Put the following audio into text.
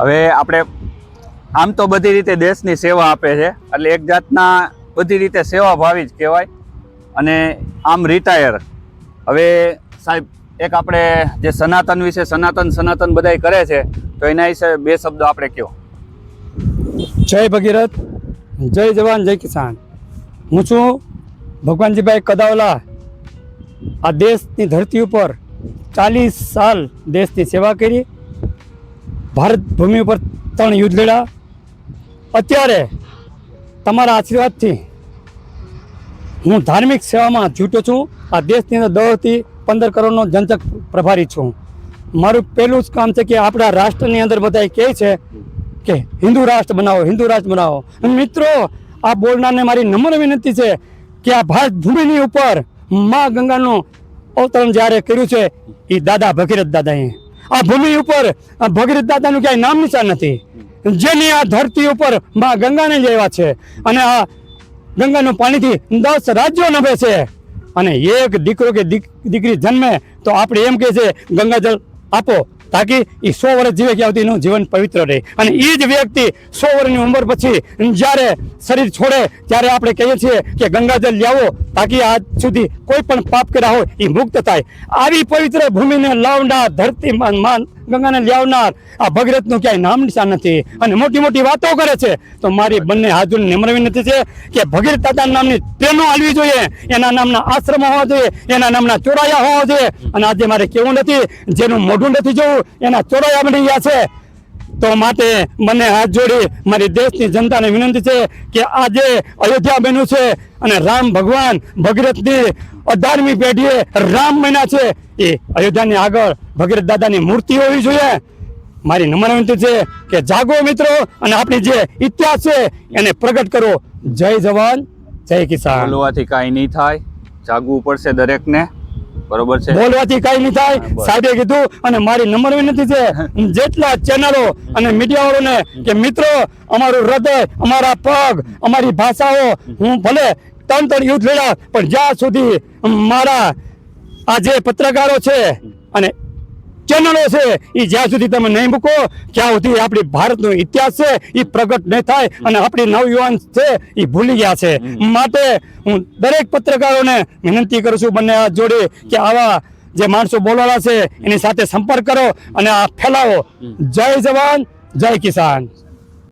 હવે આપણે આમ તો બધી રીતે દેશની સેવા આપે છે, એટલે એક જાતના બધી રીતે સેવાભાવી જ કહેવાય અને આમ રિટાયર. હવે સાહેબ, એક આપણે જે સનાતન વિશે સનાતન સનાતન બધાય કરે છે, તો એના વિશે બે શબ્દો આપણે કહો. જય ભગીરથ, જય જવાન, જય કિસાન. હું છું ભગવાનજીભાઈ કદાવલા. આ દેશની ધરતી ઉપર ચાલીસ સાલ દેશની સેવા કરી ભારત ભૂમિ ઉપર ત્રણ યુદ્ધ લડ્યા. અત્યારે તમારા આશીર્વાદથી હું ધાર્મિક સેવામાં જૂટો છું. આ દેશની અંદર દસથી પંદર કરોડનો જનચક પ્રભારી છું. મારું પહેલું જ કામ છે કે આપણા રાષ્ટ્રની અંદર બધા કહે છે કે હિન્દુ રાષ્ટ્ર બનાવો, હિન્દુ રાષ્ટ્ર બનાવો. મિત્રો, આ બોલનારને મારી નમ્ર વિનંતી છે કે આ ભારત ભૂમિની ઉપર મા ગંગાનું અવતરણ જ્યારે કર્યું છે એ દાદા ભગીરથ દાદાએ આ ભૂમિ ઉપર ભગીરથ દાદાનું ક્યાંય નામ નિશાન નથી. જેની આ ધરતી ઉપર મા ગંગાને જ આવ્યા છે. અને આ ગંગાનું પાણીથી દસ રાજ્યો નભે છે. અને એક દીકરો કે દીક- દીકરી જન્મે તો આપણે એમ કહે છે, ગંગાજળ આપો. તાકી એ સો વર્ષ જીવે કે સુધી એનું જીવન પવિત્ર રહે. અને એ જ વ્યક્તિ સો વર્ષની ઉંમર પછી જ્યારે શરીર છોડે ત્યારે આપણે કહીએ છીએ કે ગંગાજળ લાવો તાકી આજ સુધી કોઈ પણ પાપ કર્યા હોય એ મુક્ત થાય. આવી પવિત્ર ભૂમિને લાવનાર ધરતી માન માન ગંગાને લ્યાવનાર. આ ભગીરથનું ક્યાંય નામ નિશાન નથી. અને મોટી મોટી વાતો કરે છે. તો મારી બંને હાજર નિમરવી નથી છે કે ભગીરથ દાદા નામની ટ્રેનો હાલવી જોઈએ. એના નામના આશ્રમો હોવા જોઈએ. એના નામના ચોરાયા હોવા જોઈએ. અને આજે મારે કેવું નથી, જેનું મોઢું નથી જોવું, એના ચોરાયા બની ગયા છે. તો માટે મને હાથ જોડી મારી દેશની જનતાને વિનંતી છે કે આજે અયોધ્યા બન્યું છે અને રામ ભગવાન ભગીરથની અઢારમી પેઢીએ રામ મહિના છે. એ અયોધ્યાની આગળ ભગીરથ દાદાની મૂર્તિ હોવી જોઈએ. મારી નમ્ર વિનંતી છે કે જાગો મિત્રો અને આપણી જે ઇતિહાસ છે એને પ્રગટ કરો. જય જવાન, જય કિસાન. બોલવાથી કાંઈ નહીં થાય. જાગવું પડશે દરેકને. બરોબર છે? બોલવાથી કઈ નહીં થાય. સાહેબે કીધું અને મારી નંબર વિનંતી છે. જેટલા ચેનલો અને મીડિયા વાળોને કે મિત્રો અમારું હૃદય અમારા પગ અમારી ભાષાઓ હું ભલે ત્રણ ત્રણ યુદ્ધ લડ્યા પણ જ્યાં સુધી મારા આ જે પત્રકારો છે અને ચેનલો છે. એ જ્યાં સુધી તમે નહીં મૂકો ત્યાં સુધી આપણી ભારતનો ઇતિહાસ છે એ પ્રગટ નહીં થાય અને આપણી નવયુવાન છે એ ભૂલી ગયા છે. માટે હું દરેક પત્રકારોને વિનંતી કરું છું બંને હાથ જોડે કે આવા જે માણસો બોલવાના છે એની સાથે સંપર્ક કરો અને આ ફેલાવો. જય જવાન જય કિસાન.